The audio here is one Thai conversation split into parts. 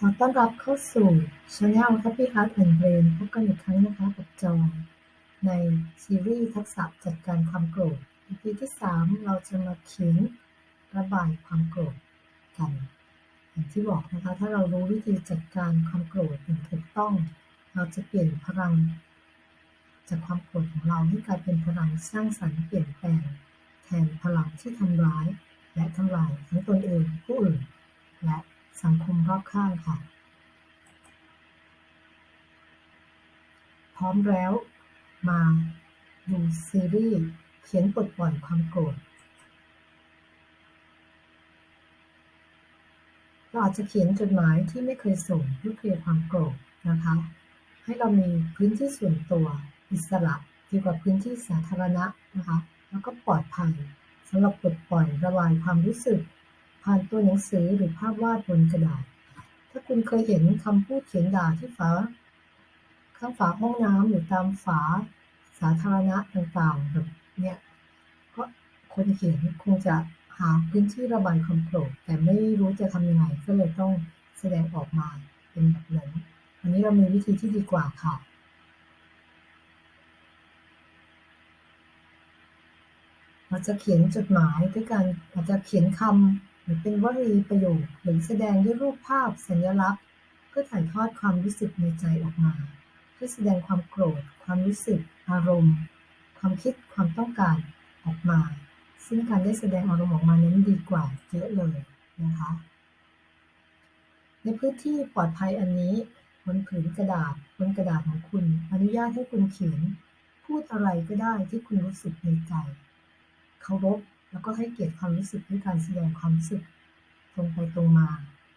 ขอต้อนรับเข้าสู่ Channel Happy Heart and Brain พบกันอีกครั้งนะคะกับจอยในซีรีส์ทักษะจัดการความโกรธ EP ที่ 3 เราจะมาเขียนระบายความโกรธกัน อย่างที่บอกนะคะ ถ้าเรารู้วิธีจัดการความโกรธอย่างถูกต้อง เราจะเปลี่ยนพลัง จากความโกรธของเราให้กลายเป็นพลังสร้างสรรค์เปลี่ยนแปลงแทนพลังที่ทำร้าย และทำลายทั้งตนเองผู้อื่นและ สังคมรอบข้างค่ะ พร้อมแล้วมาดูซีรีส์เขียนปลดปล่อยความโกรธเราอาจจะเขียนจดหมายที่ไม่เคยส่งเพื่อเคลียร์ความโกรธนะคะ ให้เรามีพื้นที่ส่วนตัวอิสระดีกว่าพื้นที่สาธารณะนะคะ แล้วก็ปลอดภัยสำหรับปลดปล่อยระบายความรู้สึก ผ่านตัวหนังสือหรือภาพวาดบนกระดาษ ถ้าคุณเคยเห็นคำพูดเขียนด่าที่ฝา ข้างฝาห้องน้ำหรือตามฝาสาธารณะต่างๆแบบเนี้ยก็คนเขียนคงจะหาพื้นที่ระบายความโกรธแต่ไม่รู้จะทำยังไงก็เลยต้องแสดงออกมาเป็นแบบนั้นอันนี้เรามีวิธีที่ดีกว่าค่ะเราจะเขียนจดหมายด้วยการอาจจะเขียนคำ หรือเป็นวลีประโยคหรือแสดงด้วยรูปภาพสัญลักษณ์ เพื่อถ่ายทอดความรู้สึกในใจออกมา เพื่อแสดงความโกรธ ความรู้สึก อารมณ์ ความคิดความต้องการออกมา ซึ่งการได้แสดงอารมณ์ออกมานั้นดีกว่าเยอะเลยนะคะ ในพื้นที่ปลอดภัยอันนี้บนผืนกระดาษบนกระดาษของคุณ อนุญาตให้คุณเขียน พูดอะไรก็ได้ที่คุณรู้สึกในใจเคารพ แล้วก็ให้เกียรติความรู้สึกด้วยการแสดงความรู้สึกตรงไปตรงมา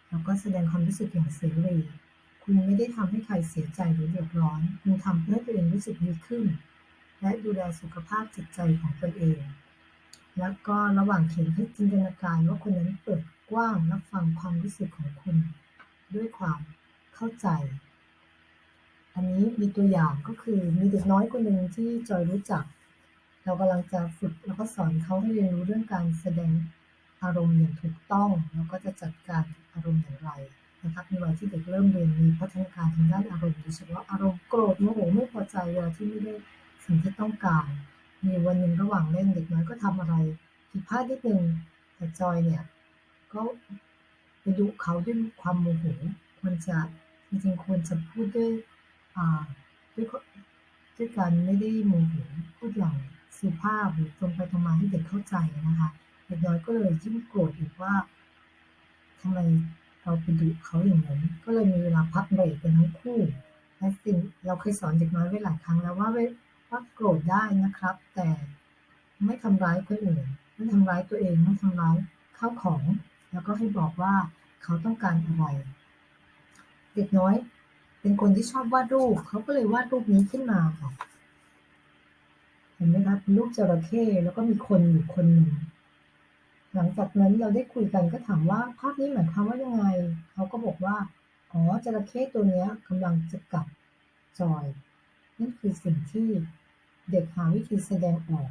แล้วก็แสดงความรู้สึกอย่างเสรี คุณไม่ได้ทำให้ใครเสียใจหรือเดือดร้อน คุณทำเพื่อตัวเองรู้สึกดีขึ้น และดูแลสุขภาพจิตใจของตนเอง แล้วก็ระหว่างเขียนให้จินตนาการว่าคนนั้นเปิดกว้างรับฟังความรู้สึกของคุณ ด้วยความเข้าใจ อันนี้มีตัวอย่างก็คือมีเด็กน้อยคนหนึ่งที่จอยรู้จัก เรากำลังจะฝึกแล้วก็สอนเขาให้เรียนรู้เรื่องการแสดงอารมณ์อย่างถูกต้อง แล้วก็จะจัดการอารมณ์อย่างไรนะครับในวัยที่เด็กเริ่มเรียนมีพัฒนาการทางด้านอารมณ์โดยเฉพาะอารมณ์โกรธโมโหไม่พอใจเวลาที่ไม่ได้สิ่งที่ต้องการ มีวันหนึ่งระหว่างเล่นเด็กน้อยก็ทำอะไรผิดพลาดนิดนึงแต่จอยเนี่ยก็ไปดุเขาด้วยความโมโหควรจะจริงๆควรจะพูดด้วยอ่าด้วยด้วยการไม่ได้โมโหพูดอย่าง สุภาพหรือตรงไปตรงมาให้เด็กเข้าใจนะคะเด็กน้อยก็เลยยิ่งโกรธอีกว่าทำไมเราไปดุเขาอย่างนั้น ก็เลยมีเวลาพักเบรกกันทั้งคู่และสิ่งเราเคยสอนเด็กน้อยไว้หลายครั้งแล้วว่าว่าโกรธได้นะครับ แต่ไม่ทำร้ายคนอื่นไม่ทำร้ายตัวเองไม่ทำร้ายข้าวของ แล้วก็ให้บอกว่าเขาต้องการอะไร เด็กน้อย เป็นคนที่ชอบวาดรูปเขาก็เลยวาดรูปนี้ขึ้นมาค่ะ ห็นไหมคะเป็นรูปจระเข้แล้วก็มีคนอยู่คนหนึ่ง หลังจากนั้นเราได้คุยกันก็ถามว่าภาพนี้หมายความว่ายังไง เขาก็บอกว่า อ๋อจระเข้ตัวนี้กำลังจะกัดจอย นั่นคือสิ่งที่เด็กหาวิธีแสดงออก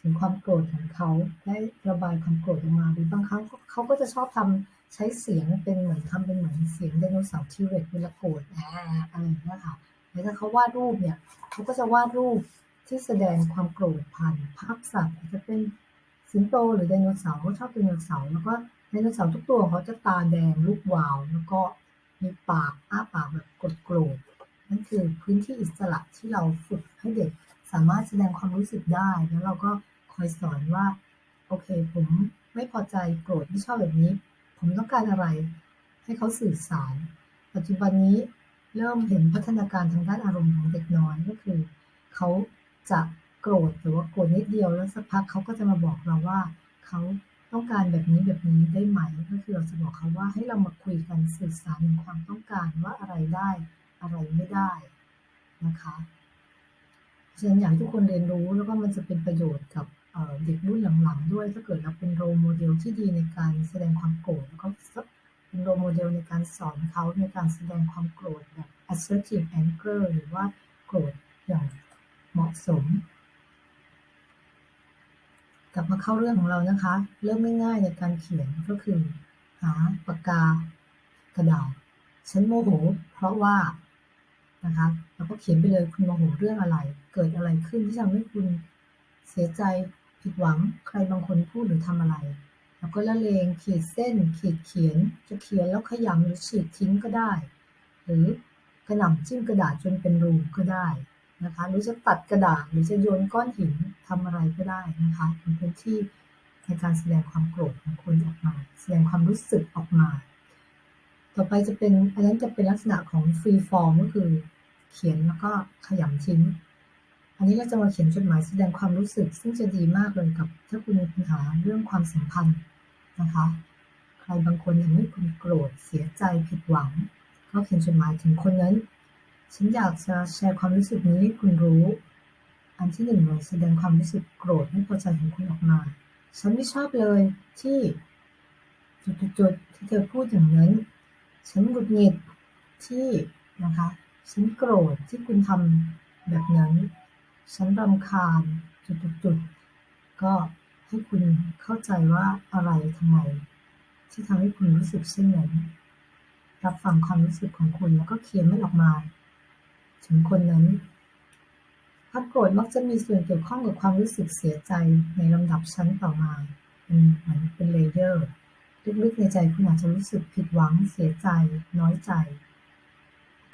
ถึงความโกรธของเขาได้ระบายความโกรธออกมาหรือบางครั้งเขาก็จะชอบทำใช้เสียงเป็นเหมือนทำเป็นเหมือนเสียงไดโนเสาร์ที่เร็กเวลาโกรธอ่าอะไรอย่างเงี้ยค่ะแล้วถ้าเขาวาดรูปเนี่ยเขาก็จะวาดรูป ที่แสดงความโกรธผ่านภาพสัตว์อาจจะเป็นสิงโตหรือไดโนเสาร์เขาชอบไดโนเสาร์แล้วก็ไดโนเสาร์ทุกตัวเขาจะตาแดงลูกวาว แล้วก็มีปากอ้าปากแบบกดโกรธนั่นคือพื้นที่อิสระที่เราฝึกให้เด็กสามารถแสดงความรู้สึกได้ แล้วเราก็คอยสอนว่าโอเค ผมไม่พอใจโกรธไม่ชอบแบบนี้ ผมต้องการอะไร ให้เขาสื่อสาร ปัจจุบันนี้เริ่มเห็นพัฒนาการทางด้านอารมณ์ของเด็กน้อยก็คือเขา จะโกรธหรือว่าโกรธนิดเดียวแล้วสักพักเขาก็จะมาบอกเราว่าเขาต้องการแบบนี้แบบนี้ได้ไหม ก็คือเราจะบอกเขาว่าให้เรามาคุยกันสื่อสารถึงความต้องการว่าอะไรได้อะไรไม่ได้นะคะฉะนั้นอยากทุกคนเรียนรู้แล้วก็มันจะเป็นประโยชน์กับเด็กรุ่นหลังๆ ด้วยถ้าเกิดเราเป็นโรโมเดลที่ดีในการแสดงความโกรธแล้วก็เป็นโรโมเดลในการสอนเขาในการแสดงความโกรธแบบ assertive anger หรือว่าโกรธอย่าง เหมาะสม กลับมาเข้าเรื่องของเรานะคะ เริ่มง่ายๆในการเขียนก็คือ หาปากกากระดาษฉันโมโห เพราะว่านะคะแล้วก็เขียนไปเลยคุณโมโหเรื่องอะไร เกิดอะไรขึ้นที่ทำให้คุณเสียใจผิดหวังใครบางคนพูดหรือทำอะไร แล้วก็ละเลงขีดเส้น ขีดเขียน จะเขียนแล้วขยำหรือฉีกทิ้งก็ได้ หรือกระหน่ำจิ้มกระดาษจนเป็นรูก็ได้ นะคะ หรือจะตัดกระดาษหรือจะโยนก้อนหินทำอะไรก็ได้นะคะเป็นพื้นที่ในการแสดงความโกรธของคุณออกมา แสดงความรู้สึกออกมา ต่อไปจะเป็นอันนั้นจะเป็นลักษณะของฟรีฟอร์มก็คือ เขียนแล้วก็ขยำทิ้ง อันนี้เราจะมาเขียนจดหมายแสดงความรู้สึก ซึ่งจะดีมากเลยกับถ้าคุณมีปัญหาเรื่องความสัมพันธ์นะคะ ใครบางคนทำให้คุณโกรธเสียใจผิดหวัง ก็เขียนจดหมายถึงคนนั้น ฉันอยากจะแชร์ความรู้สึกนี้ให้คุณรู้ อันที่หนึ่งเลยแสดงความรู้สึกโกรธไม่พอใจของคุณออกมา ฉันไม่ชอบเลยที่จุดๆที่เธอพูดอย่างนั้น ฉันหงุดหงิดที่นะคะ ฉันโกรธที่คุณทำแบบนั้น ฉันรำคาญจุดๆๆก็ให้คุณเข้าใจว่าอะไรทำไม ที่ทำให้คุณรู้สึกเช่นนั้น รับฟังความรู้สึกของคุณแล้วก็เขียนมันออกมา ถึงคนนั้น ความโกรธมักจะมีส่วนเกี่ยวข้องกับความรู้สึกเสียใจในลำดับชั้นต่อมาเป็นเหมือนเป็นเลเยอร์ลึกๆในใจคุณอาจจะรู้สึกผิดหวังเสียใจ น้อยใจ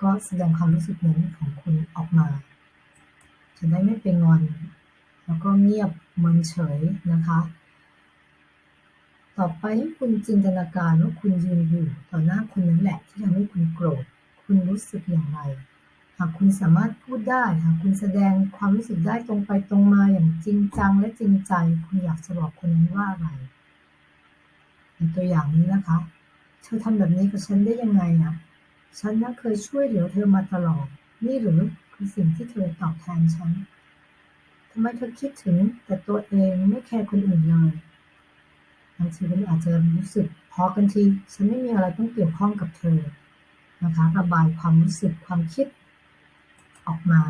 ก็แสดงความรู้สึกนั้นของคุณออกมา จะได้ไม่ไปงอน แล้วก็เงียบเมินเฉยนะคะ ต่อไปให้คุณจินตนาการว่าคุณยืนอยู่ต่อหน้าคนนั้นแหละที่ทำให้คุณโกรธ คุณรู้สึกอย่างไรากคุณสามารถพูดได้ หากคุณแสดงความรู้สึกได้ตรงไปตรงมาอย่างจริงจังและจริงใจ คุณอยากจะบอกคนนั้นว่าอะไรในตัวอย่างนี้นะคะ เธอทำแบบนี้กับฉันได้ยังไงอะฉันน่ะเคยช่วยเหลือเธอมาตลอด นี่หรือคือสิ่งที่เธอตอบแทนฉันทำไมเธอคิดถึงแต่ตัวเองไม่แคร์คนอื่นเลยบางทีคุณอาจจะรู้สึกพอกันที ฉันไม่มีอะไรต้องเกี่ยวข้องกับเธอนะคะระบายความรู้สึกความคิด ออกมา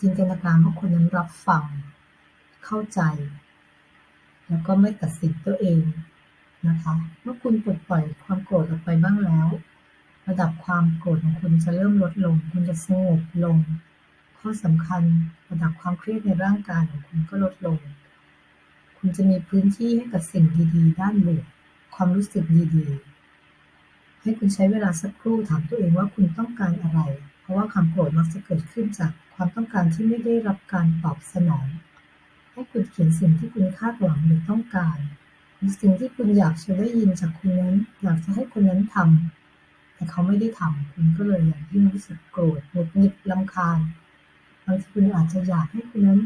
จินตนาการว่าคนนั้นรับฟัง เข้าใจ แล้วก็ไม่ตัดสินตัวเองนะคะเมื่อคุณปลดปล่อยความโกรธออกไปบ้างแล้ว ระดับความโกรธของคุณจะเริ่มลดลง คุณจะสงบลง ข้อสำคัญระดับความเครียดในร่างกายของคุณก็ลดลง คุณจะมีพื้นที่ให้กับสิ่งดีๆ ด้านบวกความรู้สึกดีๆ ให้คุณใช้เวลาสักครู่ถามตัวเองว่าคุณต้องการอะไร ราะว่าความโกรธมักจะเกิดขึ้นจากความต้องการที่ไม่ได้รับการตอบสนอง ให้คุณเขียนสิ่งที่คุณคาดหวังหรือต้องการ หรือสิ่งที่คุณอยากจะได้ยินจากคนนั้น อยากจะให้คนนั้นทำแต่เขาไม่ได้ทำคุณก็เลยอย่างยิ่งรู้สึกโกรธหงุดหงิดลำคาญบางทีคุณอาจจะอยากให้คนนั้น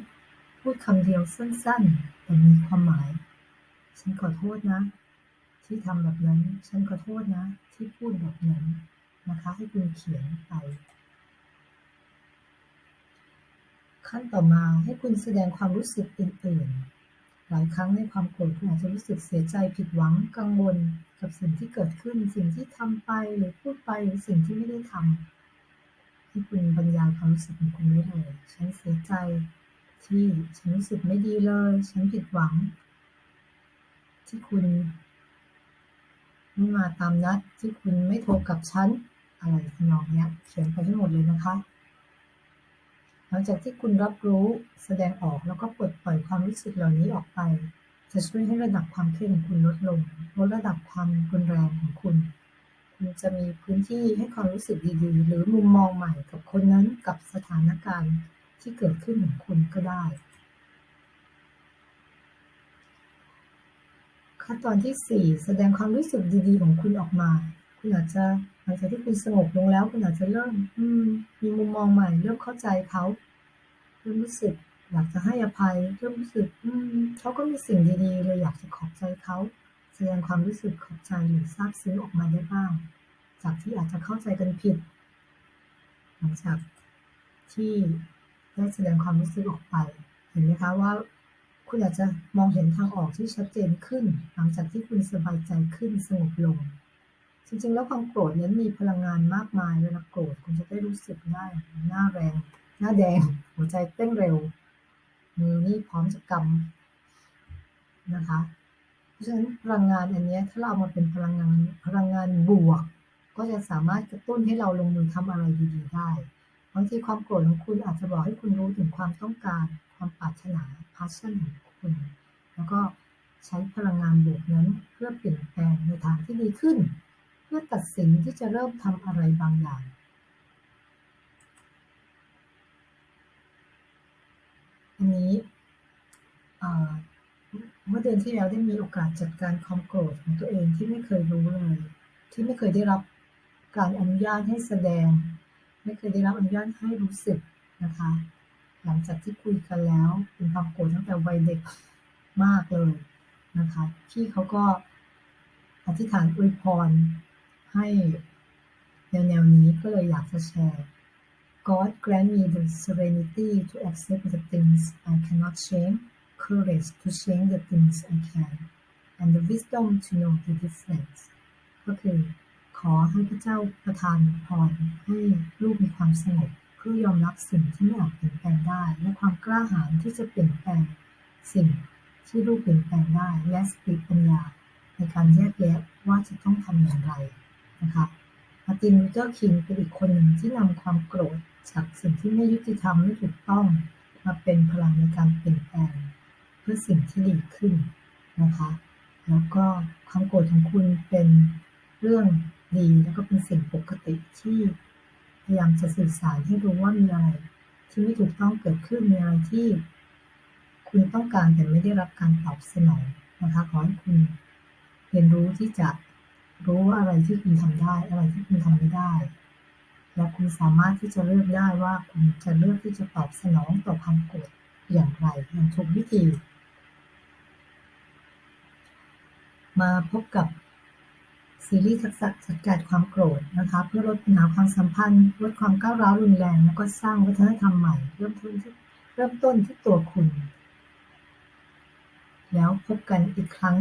พูดคำเดียวสั้นๆ แต่มีความหมาย ฉันขอโทษนะ ที่ทำแบบนั้น ฉันขอโทษนะ ที่พูดแบบนั้นนะคะ ให้คุณเขียนไป ขั้นต่อมาให้คุณแสดงความรู้สึกอื่นๆ หลายครั้งในความโกรธคุณอาจจะรู้สึกเสียใจผิดหวังกังวล กับสิ่งที่เกิดขึ้น สิ่งที่ทำไปหรือพูดไปหรือสิ่งที่ไม่ได้ทำให้คุณบรรยายความรู้สึกของคุณไว้เลยฉันเสียใจที่ฉันรู้สึกไม่ดีเลย ฉันผิดหวัง ที่คุณไม่มาตามนัดที่คุณไม่โทรกลับฉันอะไรทำนองเนี้ย เขียนไปทั้งหมดเลยนะคะ ลังจากที่คุณรับรู้ แสดงออกแล้วก็ปลดปล่อยความรู้สึกเหล่านี้ออกไป จะช่วยให้ระดับความเครียดของคุณลดลงลดระดับความรุนแรงของคุณ คุณจะมีพื้นที่ให้ความรู้สึกดีๆ หรือมุมมองใหม่กับคนนั้นกับสถานการณ์ที่เกิดขึ้นของคุณก็ได้ขั้นตอนที่ 4 แสดงความรู้สึกดีๆ ของคุณออกมา คุณอาจจะ หลังจากที่คุณสงบลงแล้วคุณอาจจะเริ่ม อืม มีมุมมองใหม่ เริ่มเข้าใจเขาเริ่มรู้สึกอยากจะให้อภัย เริ่มรู้สึก อืมเขาก็มีสิ่งดีๆเลยอยากจะขอบใจเขาแสดงความรู้สึกขอบใจหรือซาบซึ้งออกมาได้บ้าง จากที่อาจจะเข้าใจกันผิด หลังจากที่ได้แสดงความรู้สึกออกไป เห็นไหมคะว่า คุณอาจจะมองเห็นทางออกที่ชัดเจนขึ้น หลังจากที่คุณสบายใจขึ้นสงบลง จริงๆ แล้วความโกรธนั้นมีพลังงานมากมายเวลาโกรธคุณจะได้รู้สึกได้หน้าแรง หน้าแดง หัวใจเต้นเร็ว มือนี่พร้อมจะกำนะคะในราะฉะนั้นพลังงานอันนี้ถ้าเราเอามาเป็นพลังงานพลังงานบวก ก็จะสามารถกระตุ้นให้เราลงมือทำอะไรดีๆได้บางทีความโกรธของคุณอาจจะบอกให้คุณรู้ถึงความต้องการ ความปรารถนา passion ของคุณ แล้วก็ใช้พลังงานบวกนั้นเพื่อเปลี่ยนแปลงในทางที่ดีขึ้น พื่อตัดสินที่จะเริ่มทำอะไรบางอย่างอันนี้เอ่อเมื่อเดือนที่แล้วได้มีโอกาสจัดการความโกรธของตัวเองที่ไม่เคยรู้เลย ที่ไม่เคยได้รับการอนุญาตให้แสดง ไม่เคยได้รับอนุญาตให้รู้สึกนะคะ หลังจากที่คุยกันแล้วเป็นความโกรธตั้งแต่วัยเด็กมากเลยนะคะพี่เขาก็อธิษฐานอวยพร ให้แนวๆนี้ก็เลยอยากจะแชร์ God grant me the serenity to accept the things I cannot change, courage to change the things I can, and the wisdom to know the difference. ก็คือขอให้พระเจ้าประทานพรให้ลูกมีความสงบเพื่อยอมรับสิ่งที่ไม่อาจเปลี่ยนแปลงได้ และความกล้าหาญที่จะเปลี่ยนแปลงสิ่งที่ลูกเปลี่ยนแปลงได้และสติปัญญาในการแยกแยะว่าจะต้องทำอย่างไร นะคะมาตินลูเทอร์คิงเป็นอีกคนหนึ่งที่นำความโกรธจากสิ่งที่ไม่ยุติธรรมไม่ถูกต้อง มาเป็นพลังในการเปลี่ยนแปลงเพื่อสิ่งที่ดีขึ้นนะคะ แล้วก็ความโกรธของคุณเป็นเรื่องดีแล้วก็เป็นสิ่งปกติที่พยายามจะสื่อสารให้รู้ว่ามีอะไร ที่ไม่ถูกต้องเกิดขึ้นมีอะไรที่ คุณต้องการแต่ไม่ได้รับการตอบสนองนะคะขอให้คุณเรียนรู้ที่จะ รู้ว่าอะไรที่คุณทำได้ อะไรที่คุณทำไม่ได้ และคุณสามารถที่จะเลือกได้ว่าคุณจะเลือกที่จะตอบสนองต่อความโกรธอย่างไรอย่างถูกวิธี มาพบกับซีรีส์ทักษะจัดการความโกรธนะคะ เพื่อลดปัญหาความสัมพันธ์ลดความก้าวร้าวรุนแรง แล้วก็สร้างวัฒนธรรมใหม่ เริ่มต้นที่เริ่มต้นที่ตัวคุณ แล้วพบกันอีกครั้ง